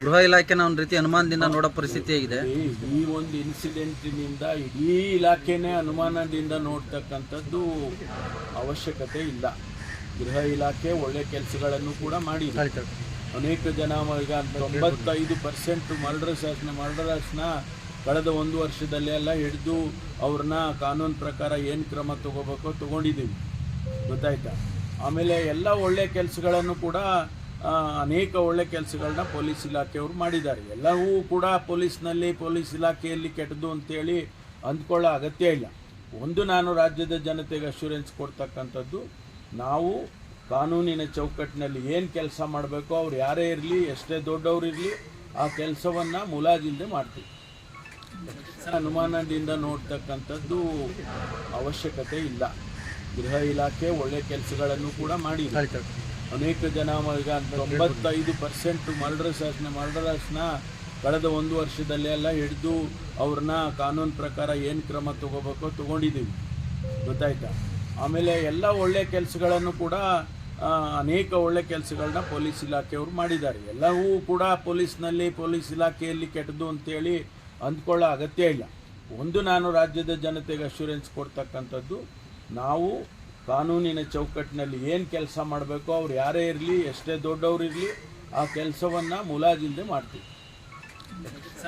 ಗೃಹ ಇಲಾಖೆನ ಒಂದು ರೀತಿ ಅನುಮಾನದಿಂದ ನೋಡೋ ಪರಿಸ್ಥಿತಿ ಆಗಿದೆ. ಈ ಒಂದು ಇನ್ಸಿಡೆಂಟಿನಿಂದ ಇಡೀ ಇಲಾಖೆನೇ ಅನುಮಾನದಿಂದ ನೋಡ್ತಕ್ಕಂಥದ್ದು ಅವಶ್ಯಕತೆ ಇಲ್ಲ. ಗೃಹ ಇಲಾಖೆ ಒಳ್ಳೆ ಕೆಲಸಗಳನ್ನು ಕೂಡ ಮಾಡಿ ಅನೇಕ ಜನ ಈಗ ತೊಂಬತ್ತೈದು ಪರ್ಸೆಂಟ್ ಮರ್ಡರ್ಸಸ್ನ ಮರ್ಡರಸ್ನ ಕಳೆದ ಒಂದು ವರ್ಷದಲ್ಲಿ ಎಲ್ಲ ಹಿಡಿದು ಅವ್ರನ್ನ ಕಾನೂನು ಪ್ರಕಾರ ಏನು ಕ್ರಮ ತಗೋಬೇಕೋ ತಗೊಂಡಿದ್ದೀವಿ. ಗೊತ್ತಾಯ್ತಾ? ಆಮೇಲೆ ಎಲ್ಲ ಒಳ್ಳೆ ಕೆಲಸಗಳನ್ನು ಕೂಡ ಅನೇಕ ಒಳ್ಳೆ ಕೆಲಸಗಳನ್ನ ಪೊಲೀಸ್ ಇಲಾಖೆಯವರು ಮಾಡಿದ್ದಾರೆ. ಎಲ್ಲವೂ ಕೂಡ ಪೊಲೀಸ್ನಲ್ಲಿ ಪೊಲೀಸ್ ಇಲಾಖೆಯಲ್ಲಿ ಕೆಟ್ಟದ್ದು ಅಂತೇಳಿ ಅಂದ್ಕೊಳ್ಳೋ ಅಗತ್ಯ ಇಲ್ಲ. ಒಂದು ನಾನು ರಾಜ್ಯದ ಜನತೆಗೆ ಅಶ್ಯೂರೆನ್ಸ್ ಕೊಡ್ತಕ್ಕಂಥದ್ದು, ನಾವು ಕಾನೂನಿನ ಚೌಕಟ್ಟಿನಲ್ಲಿ ಏನು ಕೆಲಸ ಮಾಡಬೇಕೋ ಅವ್ರು ಯಾರೇ ಇರಲಿ, ಎಷ್ಟೇ ದೊಡ್ಡವ್ರು ಇರಲಿ, ಆ ಕೆಲಸವನ್ನು ಮುಲಾಜಿಲ್ಲದೆ ಮಾಡ್ತೀವಿ. ಅನುಮಾನದಿಂದ ನೋಡ್ತಕ್ಕಂಥದ್ದು ಅವಶ್ಯಕತೆ ಇಲ್ಲ. ಗೃಹ ಇಲಾಖೆ ಒಳ್ಳೆ ಕೆಲಸಗಳನ್ನು ಕೂಡ ಮಾಡಿದೆ ಅನೇಕ ಜನ ಈಗ ತೊಂಬತ್ತೈದು ಪರ್ಸೆಂಟ್ ಮರ್ಡರ್ಸಸ್ನ ಮರ್ಡರಸ್ನ ಕಳೆದ ಒಂದು ವರ್ಷದಲ್ಲೇ ಎಲ್ಲ ಹಿಡಿದು ಅವ್ರನ್ನ ಕಾನೂನು ಪ್ರಕಾರ ಏನು ಕ್ರಮ ತಗೋಬೇಕೋ ತಗೊಂಡಿದ್ದೀವಿ. ಗೊತ್ತಾಯ್ತಾ? ಆಮೇಲೆ ಎಲ್ಲ ಒಳ್ಳೆ ಕೆಲಸಗಳನ್ನು ಕೂಡ ಅನೇಕ ಒಳ್ಳೆ ಕೆಲಸಗಳನ್ನ ಪೊಲೀಸ್ ಇಲಾಖೆಯವರು ಮಾಡಿದ್ದಾರೆ. ಎಲ್ಲವೂ ಕೂಡ ಪೊಲೀಸ್ನಲ್ಲಿ ಪೊಲೀಸ್ ಇಲಾಖೆಯಲ್ಲಿ ಕೆಟ್ಟದು ಅಂತೇಳಿ ಅಂದ್ಕೊಳ್ಳೋ ಅಗತ್ಯ ಇಲ್ಲ. ಒಂದು ನಾನು ರಾಜ್ಯದ ಜನತೆಗೆ ಅಶ್ಯೂರೆನ್ಸ್ ಕೊಡ್ತಕ್ಕಂಥದ್ದು, ನಾವು ಕಾನೂನಿನ ಚೌಕಟ್ಟಿನಲ್ಲಿ ಏನು ಕೆಲಸ ಮಾಡಬೇಕೋ ಅವ್ರು ಯಾರೇ ಇರಲಿ, ಎಷ್ಟೇ ದೊಡ್ಡವರು ಇರಲಿ, ಆ ಕೆಲಸವನ್ನು ಮುಲಾಜಿಲ್ಲದೆ ಮಾಡ್ತೀವಿ.